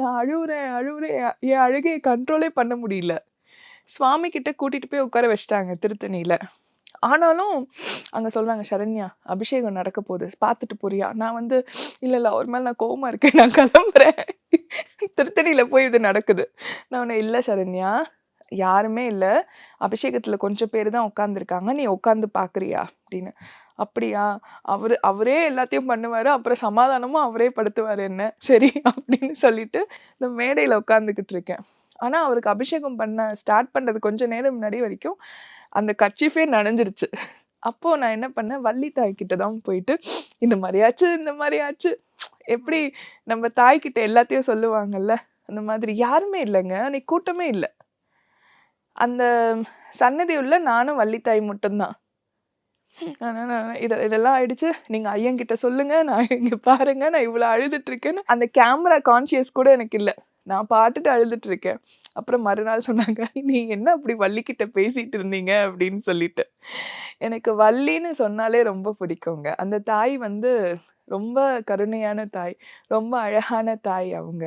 நான் அழுவுறேன் அழுவுறேன். என் அழுகையை கண்ட்ரோலே பண்ண முடியல. சுவாமி கிட்ட கூட்டிட்டு போய் உட்கார வச்சிட்டாங்க திருத்தணியில. ஆனாலும் அங்கே சொல்கிறாங்க சரண்யா அபிஷேகம் நடக்க போகுது. பார்த்துட்டு போறியா? நான் வந்து இல்லை இல்லை அவர் மேலே நான் கோவமாக இருக்கேன். நான் கிளம்புறேன். திருத்தணியில் போய் இது நடக்குது. நான் ஒன்று இல்லை சரண்யா யாருமே இல்லை. அபிஷேகத்தில் கொஞ்சம் பேர் தான் உட்காந்துருக்காங்க நீ உட்காந்து பார்க்குறியா அப்படின்னு. அப்படியா? அவர் அவரே எல்லாத்தையும் பண்ணுவார். அப்புறம் சமாதானமும் அவரே படுத்துவார் என்ன? சரி அப்படின்னு சொல்லிட்டு இந்த மேடையில் உட்காந்துக்கிட்டு இருக்கேன். ஆனால் அவருக்கு அபிஷேகம் பண்ண ஸ்டார்ட் பண்ணுறது கொஞ்ச நேரம் முன்னாடி வரைக்கும் அந்த கட்சிஃபே நனைஞ்சிருச்சு. அப்போது நான் என்ன பண்ணேன்? வள்ளி தாய்கிட்ட தான் போயிட்டு இந்த மாதிரியாச்சு இந்த மாதிரியாச்சு. எப்படி நம்ம தாய்கிட்ட எல்லாத்தையும் சொல்லுவாங்கல்ல? அந்த மாதிரி யாருமே இல்லைங்க. அன்னைக்கு கூட்டமே இல்லை. அந்த சன்னதி உள்ள நானும் வள்ளித்தாய் மட்டும்தான். ஆனா நான் இதெல்லாம் ஆயிடுச்சு. நீங்க ஐயங்கிட்ட சொல்லுங்க நான் இங்க பாருங்க நான் இவ்வளவு அழுதுட்டு இருக்கேன்னு அந்த கேமரா கான்சியஸ் கூட எனக்கு இல்லை. நான் பாட்டுட்டு அழுதுட்டு இருக்கேன் அப்புறம் மறுநாள் சொன்னாங்க நீ என்ன அப்படி வள்ளிக்கிட்ட பேசிட்டு இருந்தீங்க? அப்படின்னு சொல்லிட்டு. எனக்கு வள்ளின்னு சொன்னாலே ரொம்ப பிடிக்குங்க. அந்த தாய் வந்து ரொம்ப கருணையான தாய் ரொம்ப அழகான தாய் அவங்க.